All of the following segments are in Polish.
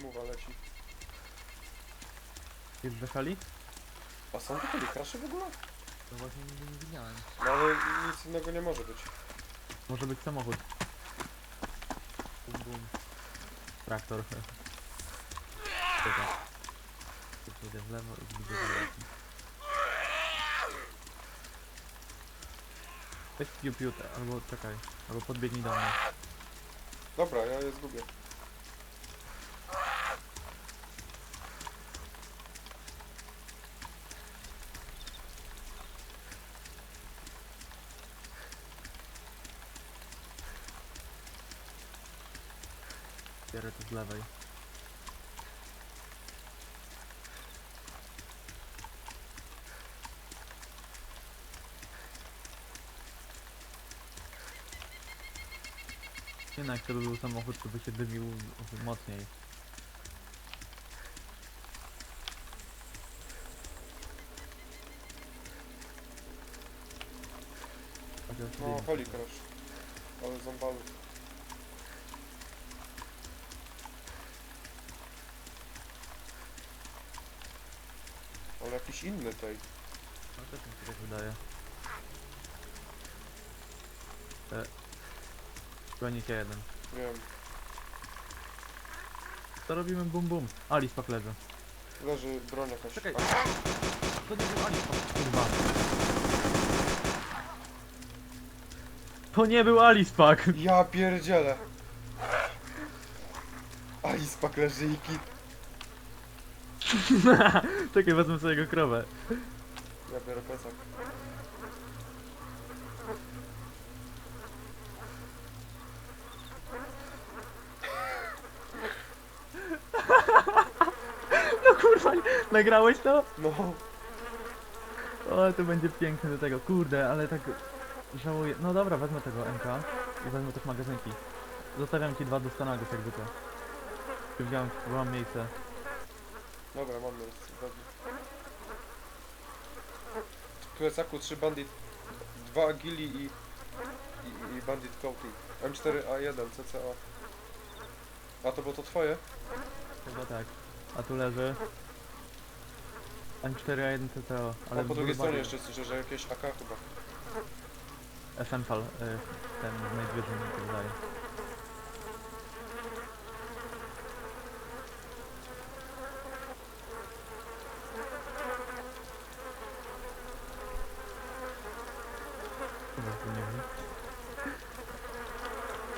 dymuwa leci. Jest zeszali? A są tutaj krasze w ogóle? No właśnie nigdy nie widziałem. No ale nic innego nie może być. Może być samochód. Bum bum. Traktor. Czekaj. Tu pójdę w lewo i zbiję w lewo. Weź piu piu, albo czekaj, albo podbiegnij do mnie. Dobra, ja je zgubię. Bierę to z lewej. Nie jak to by był samochód, to by się dymił mocniej. Chociaż No, dymi. Holy Crash. Ale zombalu. Ale jakiś inny tej. No też mi się tak wydaje. E, Gonicie jeden. Wiem. Co robimy bum bum? Alice pak leży. Leży broń jakaś. Czekaj. To nie był Alice pak, kurwa. To nie był pak! Ja pierdzielę. Alice pak leży i kit. Czekaj, wezmę sobie jego krowę. Ja biorę plecak. No kurwa, nagrałeś to? No. O, to będzie piękne do tego. Kurde, ale tak żałuję. No dobra, wezmę tego MK i wezmę też magazynki. Zostawiam ci dwa do Stanagów jakby to. Wziąłem, mam miejsce. Dobra, mam miejsce. Dobrze. W plecaku 3 bandit, 2 agili i, i, i bandit coating. M4A1 CCA. A to było to twoje? Chyba tak. A tu leży M4A1 TTO, ale A po drugiej stronie jeszcze słyszę, że jakieś AK chyba. Essential, y, ten najwyżej mi się wydaje.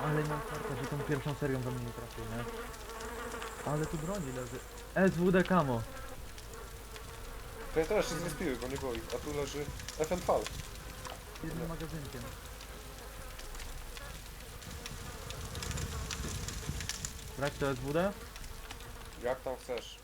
Ale mam farta, że tą pierwszą serią we mnie nie trafił, nie? Ale tu broni leży. SWD Camo. To ja też się zrespiły, bo nie było ich. A tu leży FNV. Jednym magazynkiem. Brać to SWD? Jak tam chcesz.